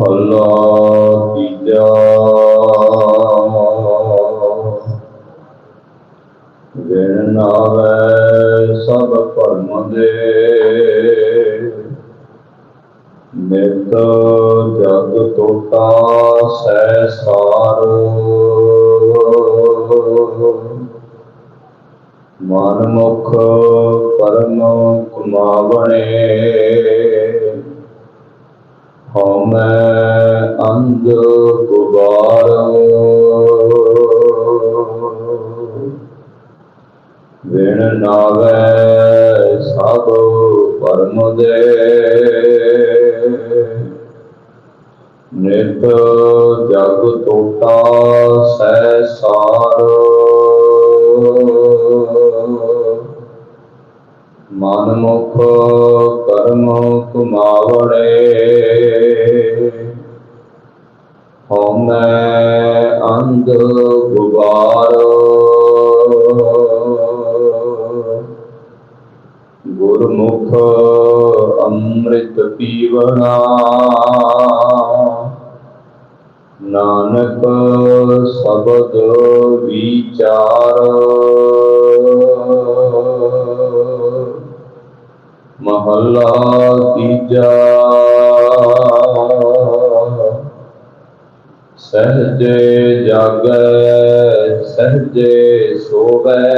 ਅੱਲਾ ਤੀਜਾ ਵਿਣ ਨਾਵੇ ਸਭ ਭਰਮ ਦੇ ਨਿਤ ਜਗ ਟੋਟਾ ਸੈ ਸਾਰ ਮਨ ਮੁਖ ਪਰਮ ਕੁਮਾਵਣੇ ਹਉਮੈ ਅੰਧ ਗੁਬਾਰ। ਵਿਣ ਨਾਵੇ ਸਭ ਪਰਮ ਦੇ। ਨਿਤ ਜਗ ਟੋਟਾ ਸੈ ਸਾਰ। ਮਨ ਮੁਖ ਕਰਮ ਕੁਮਾਵੜੇ ਹਉਮੈ ਅੰਧ ਗੁਬਾਰ। ਗੁਰਮੁਖ ਅੰਮ੍ਰਿਤ ਪੀਵਣਾ। ਨਾਨਕ ਸ਼ਬਦ ਵਿਚਾਰ। ਮਹੱਲਾ ਤੀਜਾ। ਸਹਜੇ ਜਾਗੈ, ਸਹਜੇ ਸੋਵੈ।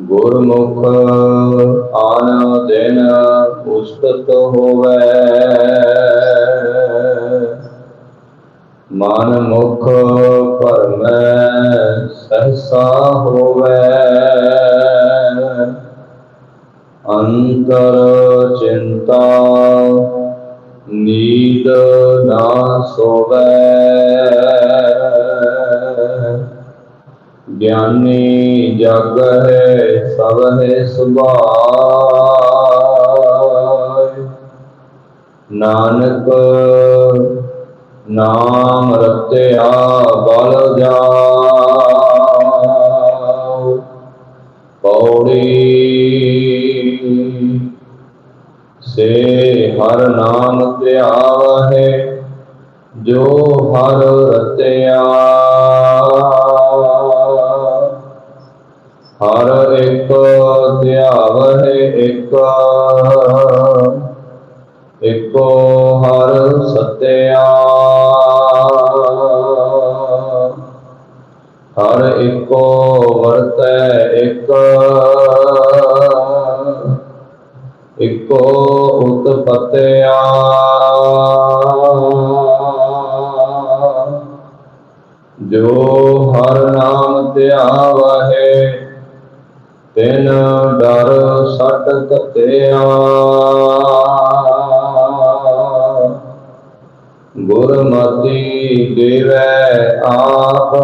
ਗੁਰਮੁਖ ਆਨ ਦਿਨ ਉਸਤਤ ਹੋਵੈ। ਮਨ ਮੁਖ ਪਰਮੈ ਸਹਸਾ ਹੋਵੈ। ਅੰਤਰ ਚਿੰਤਾ ਨੀਂਦ ਨਾ ਸੋਵੈ। ਗਿਆਨੀ ਜਗ ਹੈ, ਸਭ ਹੈ ਸੁਭਾਇ ਨਾਨਕ ਨਾਮ ਰਤਿਆ ਬਲ ਜਾ ਹਰ ਨਾਮ ਧਿਆਵਹਿ ਜੋ ਹਰ ਰਤਿਆ। ਹਰ ਇੱਕ ਧਿਆਵਹਿ ਇੱਕ ਇੱਕੋ ਹਰ ਸਤਿਆ। ਇੱਕੋ ਉਤਪਤਿਆ ਜੋ ਹਰ ਨਾਮ ਧਿਆਵਹਿ, ਤਿਨ ਡਰ ਸਟ ਕਤਿਆ ਗੁਰਮਤੀ ਦੇਵੈ ਆਪ।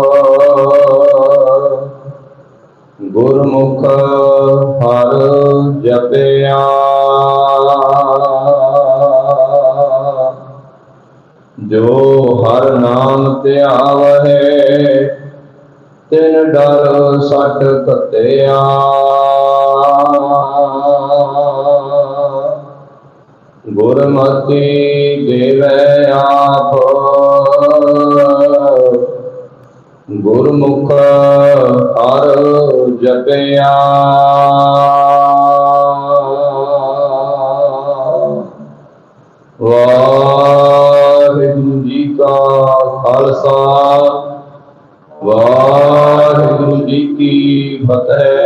ਗੁਰਮੁਖ ਹਰ ਜਪਿਆ। ਜੋ ਹਰ ਨਾਮ ਧਿਆਵਹਿ ਤਿਨ ਡਰ ਸਟ ਕਤਿਆ ਗੁਰਮਤੀ ਦੇਵੈ ਆਪ ਗੁਰਮੁਖ ਹਰ ਜਪਿਆ। ਵਾਹਿਗੁਰੂ ਜੀ ਕੀ ਫਤਿਹ।